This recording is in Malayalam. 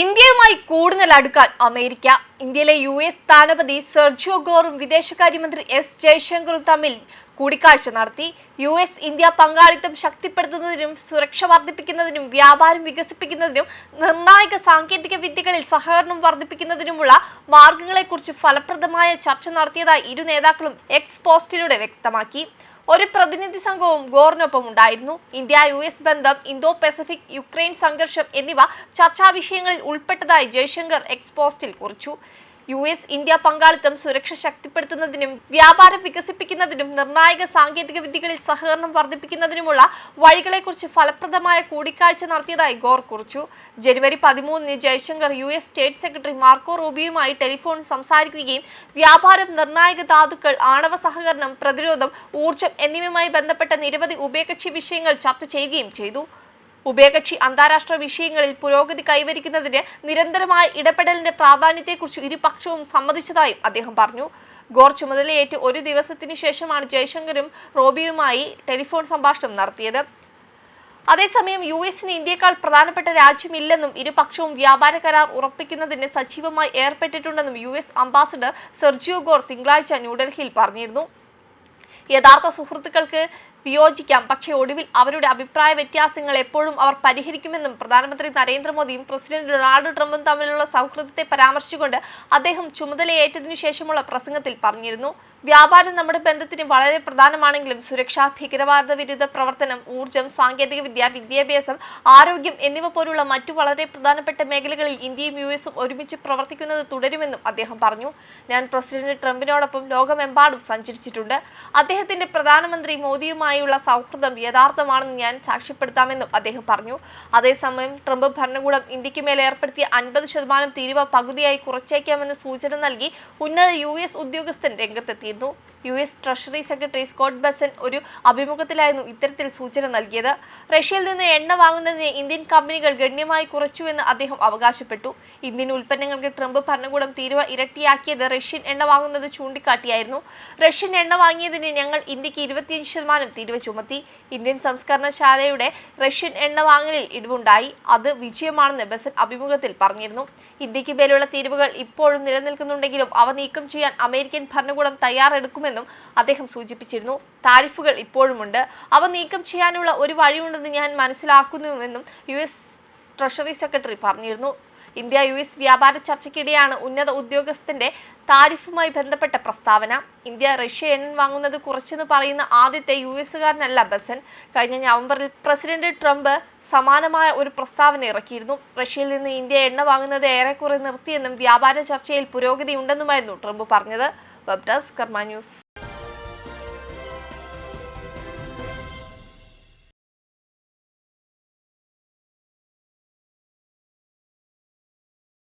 ഇന്ത്യയുമായി കൂടുതൽ അടുക്കാൻ അമേരിക്ക ഇന്ത്യയിലെ യു എസ് സ്ഥാനപതി സെർജിയോ ഗോറും വിദേശകാര്യമന്ത്രി എസ് ജയശങ്കറും തമ്മിൽ കൂടിക്കാഴ്ച നടത്തി. യു എസ് ഇന്ത്യ പങ്കാളിത്തം ശക്തിപ്പെടുത്തുന്നതിനും സുരക്ഷ വർദ്ധിപ്പിക്കുന്നതിനും വ്യാപാരം വികസിപ്പിക്കുന്നതിനും നിർണായക സാങ്കേതിക വിദ്യകളിൽ സഹകരണം വർദ്ധിപ്പിക്കുന്നതിനുമുള്ള മാർഗങ്ങളെക്കുറിച്ച് ഫലപ്രദമായ ചർച്ച നടത്തിയതായി ഇരു നേതാക്കളും എക്സ് പോസ്റ്റിലൂടെ വ്യക്തമാക്കി. ഒരു പ്രതിനിധി സംഘവും ഗോറിനൊപ്പം ഉണ്ടായിരുന്നു. ഇന്ത്യ യു എസ് ബന്ധം ഇന്തോ പസഫിക് യുക്രൈൻ സംഘർഷം എന്നിവ ചർച്ചാ വിഷയങ്ങളിൽ ഉൾപ്പെട്ടതായി ജയശങ്കർ എക്സ്പോസ്റ്റിൽ കുറിച്ചു. യു എസ് ഇന്ത്യ പങ്കാളിത്തം സുരക്ഷ ശക്തിപ്പെടുത്തുന്നതിനും വ്യാപാരം വികസിപ്പിക്കുന്നതിനും നിർണായക സാങ്കേതിക വിദ്യകളിൽ സഹകരണം വർദ്ധിപ്പിക്കുന്നതിനുമുള്ള വഴികളെക്കുറിച്ച് ഫലപ്രദമായ കൂടിക്കാഴ്ച നടത്തിയതായി ഗോർ കുറിച്ചു. ജനുവരി പതിമൂന്നിന് Jaishankar U S state secretary Marco റൂബിയുമായി telephone സംസാരിക്കുകയും വ്യാപാരം നിർണായക ധാതുക്കൾ ആണവ സഹകരണം പ്രതിരോധം ഊർജം എന്നിവയുമായി ബന്ധപ്പെട്ട നിരവധി ഉഭയകക്ഷി വിഷയങ്ങൾ ചർച്ച ചെയ്യുകയും ചെയ്തു. ഉഭയകക്ഷി അന്താരാഷ്ട്ര വിഷയങ്ങളിൽ പുരോഗതി കൈവരിക്കുന്നതിന് നിരന്തരമായ ഇടപെടലിന്റെ പ്രാധാന്യത്തെക്കുറിച്ച് ഇരുപക്ഷവും സമ്മതിച്ചതായും അദ്ദേഹം പറഞ്ഞു. ഗോർ ചുമതലയേറ്റ് ഒരു ദിവസത്തിനു ശേഷമാണ് ജയശങ്കറും റോബിയുമായി ടെലിഫോൺ സംഭാഷണം നടത്തിയത്. അതേസമയം യു എസിന് ഇന്ത്യയേക്കാൾ പ്രധാനപ്പെട്ട രാജ്യമില്ലെന്നും ഇരുപക്ഷവും വ്യാപാര കരാർ ഉറപ്പിക്കുന്നതിന് സജീവമായി ഏർപ്പെട്ടിട്ടുണ്ടെന്നും U S ambassador Sergio Gor തിങ്കളാഴ്ച ന്യൂഡൽഹിയിൽ പറഞ്ഞിരുന്നു. യഥാർത്ഥ സുഹൃത്തുക്കൾക്ക് വിയോജിക്കാം. പക്ഷേ ഒടുവിൽ അവരുടെ അഭിപ്രായ വ്യത്യാസങ്ങൾ എപ്പോഴും അവർ പരിഹരിക്കുമെന്നും പ്രധാനമന്ത്രി നരേന്ദ്രമോദിയും പ്രസിഡന്റ് ഡൊണാൾഡ് ട്രംപും തമ്മിലുള്ള സൗഹൃദത്തെ പരാമർശിച്ചുകൊണ്ട് അദ്ദേഹം ചുമതലയേറ്റതിനു ശേഷമുള്ള പ്രസംഗത്തിൽ പറഞ്ഞിരുന്നു. വ്യാപാരം നമ്മുടെ ബന്ധത്തിന് വളരെ പ്രധാനമാണെങ്കിലും സുരക്ഷ ഭീകരവാദ വിരുദ്ധ പ്രവർത്തനം ഊർജം സാങ്കേതികവിദ്യ വിദ്യാഭ്യാസം ആരോഗ്യം എന്നിവ പോലുള്ള മറ്റു വളരെ പ്രധാനപ്പെട്ട മേഖലകളിൽ ഇന്ത്യയും യു എസും ഒരുമിച്ച് പ്രവർത്തിക്കുന്നത് തുടരുമെന്നും അദ്ദേഹം പറഞ്ഞു. ഞാൻ പ്രസിഡന്റ് ട്രംപിനോടൊപ്പം ലോകമെമ്പാടും സഞ്ചരിച്ചിട്ടുണ്ട്. അദ്ദേഹത്തിന്റെ പ്രധാനമന്ത്രി മോദിയുമായുള്ള സൗഹൃദം യഥാർത്ഥമാണെന്ന് ഞാൻ സാക്ഷ്യപ്പെടുത്താമെന്നും അദ്ദേഹം പറഞ്ഞു. അതേസമയം ട്രംപ് ഭരണകൂടം ഇന്ത്യയ്ക്ക് മേൽ ഏർപ്പെടുത്തിയ അൻപത് ശതമാനം തീരുവ പകുതിയായി കുറച്ചേക്കാമെന്ന് സൂചന നൽകി ഉന്നത യു എസ് ഉദ്യോഗസ്ഥൻ രംഗത്തെത്തിയിരുന്നു. U S treasury secretary Scott Bessent ഒരു അഭിമുഖത്തിലായിരുന്നു ഇത്തരത്തിൽ സൂചന നൽകിയത്. റഷ്യയിൽ നിന്ന് എണ്ണ വാങ്ങുന്നതിന് ഇന്ത്യൻ കമ്പനികൾ ഗണ്യമായി കുറച്ചുവെന്ന് അദ്ദേഹം അവകാശപ്പെട്ടു. ഇന്ത്യൻ ഉൽപ്പന്നങ്ങൾക്ക് ട്രംപ് ഭരണകൂടം തീരുവ ഇരട്ടിയാക്കിയത് റഷ്യൻ എണ്ണ വാങ്ങുന്നത് ചൂണ്ടിക്കാട്ടിയായിരുന്നു. റഷ്യൻ എണ്ണ വാങ്ങിയതിന് ഞങ്ങൾ ഇന്ത്യയ്ക്ക് ഇരുപത്തിയഞ്ച് ശതമാനം തീരുവ ചുമത്തി ഇന്ത്യൻ സംസ്കരണശാലയുടെ റഷ്യൻ എണ്ണ വാങ്ങലിൽ ഇടിവുണ്ടായി. അത് വിജയമാണെന്ന് ബസൻ അഭിമുഖത്തിൽ പറഞ്ഞിരുന്നു. ഇന്ത്യയ്ക്ക് മേലുള്ള തീരുവകൾ ഇപ്പോഴും നിലനിൽക്കുന്നുണ്ടെങ്കിലും അവ നീക്കം ചെയ്യാൻ അമേരിക്കൻ ഭരണകൂടം തയ്യാറെടുക്കുമെന്നും അദ്ദേഹം സൂചിപ്പിച്ചിരുന്നു. താരിഫുകൾ ഇപ്പോഴുമുണ്ട്. അവ നീക്കം ചെയ്യാനുള്ള ഒരു വഴിയുണ്ടെന്ന് ഞാൻ മനസ്സിലാക്കുന്നുവെന്നും യു എസ് ട്രഷറി സെക്രട്ടറി പറഞ്ഞിരുന്നു. ഇന്ത്യ യു എസ് വ്യാപാര ചർച്ചയ്ക്കിടെയാണ് ഉന്നത ഉദ്യോഗസ്ഥന്റെ താരിഫുമായി ബന്ധപ്പെട്ട പ്രസ്താവന. ഇന്ത്യ റഷ്യ എണ്ണ വാങ്ങുന്നത് കുറച്ചെന്ന് പറയുന്ന ആദ്യത്തെ യു എസുകാരനല്ല ബസൻ. കഴിഞ്ഞ നവംബറിൽ പ്രസിഡന്റ് ട്രംപ് സമാനമായ ഒരു പ്രസ്താവന ഇറക്കിയിരുന്നു. റഷ്യയിൽ നിന്ന് ഇന്ത്യ എണ്ണ വാങ്ങുന്നത് ഏറെക്കുറെ നിർത്തിയെന്നും വ്യാപാര ചർച്ചയിൽ പുരോഗതി ഉണ്ടെന്നുമായിരുന്നു ട്രംപ് പറഞ്ഞത്. Web desk Karma news.